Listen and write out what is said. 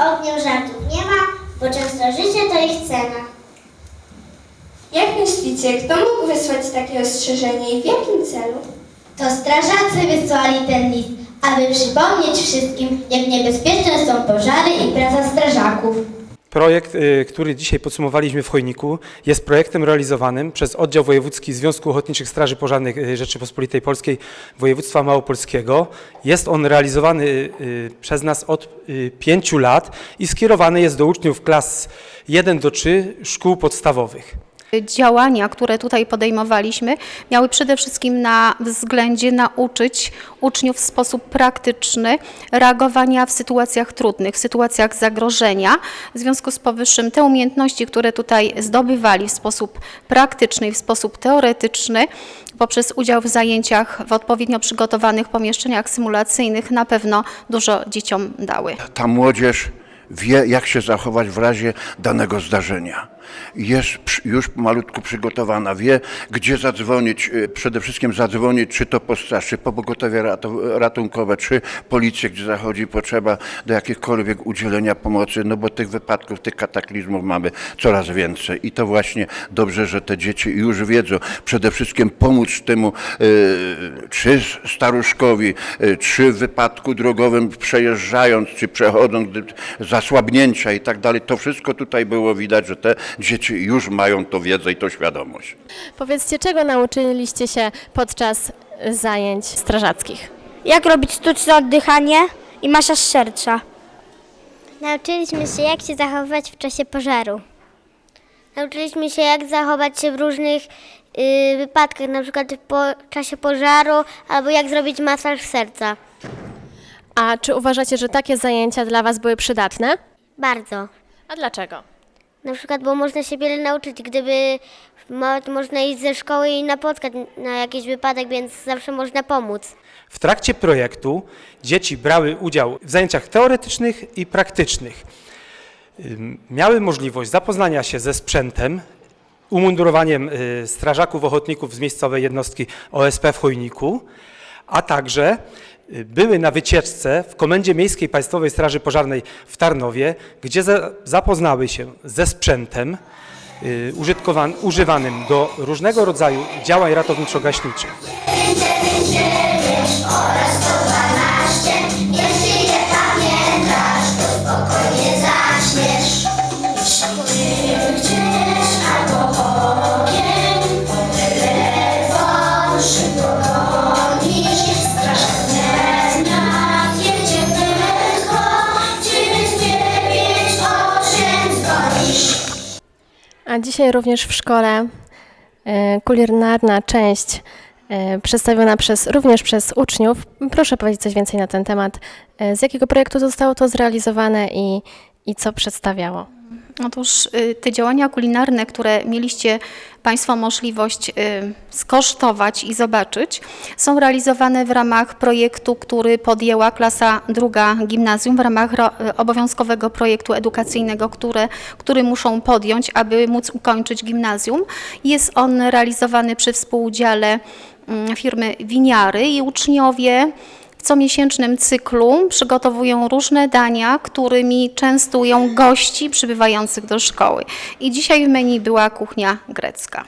ogniu żartów nie ma, bo często życie to ich cena. Jak myślicie, kto mógł wysłać takie ostrzeżenie i w jakim celu? To strażacy wysłali ten list, aby przypomnieć wszystkim, jak niebezpieczne są pożary i praca. Projekt, y, który dzisiaj podsumowaliśmy w Chojniku, jest projektem realizowanym przez Oddział Wojewódzki Związku Ochotniczych Straży Pożarnych y, Rzeczypospolitej Polskiej Województwa Małopolskiego. Jest on realizowany y, przez nas od pięciu lat i skierowany jest do uczniów klas 1 do 3 szkół podstawowych. Działania, które tutaj podejmowaliśmy, miały przede wszystkim na względzie nauczyć uczniów w sposób praktyczny reagowania w sytuacjach trudnych, w sytuacjach zagrożenia. W związku z powyższym te umiejętności, które tutaj zdobywali w sposób praktyczny i w sposób teoretyczny, poprzez udział w zajęciach w odpowiednio przygotowanych pomieszczeniach symulacyjnych na pewno dużo dzieciom dały. ta młodzież wie, jak się zachować w razie danego zdarzenia. Jest już malutko przygotowana, wie, gdzie zadzwonić, y, przede wszystkim zadzwonić, czy to po straż, czy po pogotowie ratu- ratunkowe, czy policję, gdzie zachodzi potrzeba do jakichkolwiek udzielenia pomocy, no bo tych wypadków, tych kataklizmów mamy coraz więcej. I to właśnie dobrze, że te dzieci już wiedzą, przede wszystkim pomóc temu, y, czy staruszkowi, y, czy w wypadku drogowym przejeżdżając, czy przechodząc, zasłabnięcia i tak dalej. To wszystko tutaj było widać, że te dzieci już mają to wiedzę i to świadomość. Powiedzcie, czego nauczyliście się podczas zajęć strażackich? Jak robić sztuczne oddychanie i masaż serca. Nauczyliśmy się, jak się zachowywać w czasie pożaru. Nauczyliśmy się, jak zachować się w różnych y, wypadkach, na przykład po czasie pożaru, albo jak zrobić masaż serca. A czy uważacie, że takie zajęcia dla Was były przydatne? Bardzo. A dlaczego? Na przykład, bo można się wiele nauczyć, gdyby mo, można iść ze szkoły i napotkać na jakiś wypadek, więc zawsze można pomóc. W trakcie projektu dzieci brały udział w zajęciach teoretycznych i praktycznych. Miały możliwość zapoznania się ze sprzętem, umundurowaniem y, strażaków ochotników z miejscowej jednostki OSP w Chojniku, a także były na wycieczce w Komendzie Miejskiej Państwowej Straży Pożarnej w Tarnowie, gdzie za- zapoznały się ze sprzętem y, używanym do różnego rodzaju działań ratowniczo-gaśniczych. Dzisiaj również w szkole e, kulinarna część e, przedstawiona przez, również przez uczniów. Proszę powiedzieć coś więcej na ten temat. E, Z jakiego projektu zostało to zrealizowane i, i co przedstawiało? Otóż y, te działania kulinarne, które mieliście Państwo możliwość y, skosztować i zobaczyć, są realizowane w ramach projektu, który podjęła klasa druga gimnazjum, w ramach y, obowiązkowego projektu edukacyjnego, które, który muszą podjąć, aby móc ukończyć gimnazjum. Jest on realizowany przy współudziale mm, firmy Winiary i uczniowie comiesięcznym cyklu przygotowują różne dania, którymi częstują gości przybywających do szkoły. I dzisiaj w menu była kuchnia grecka.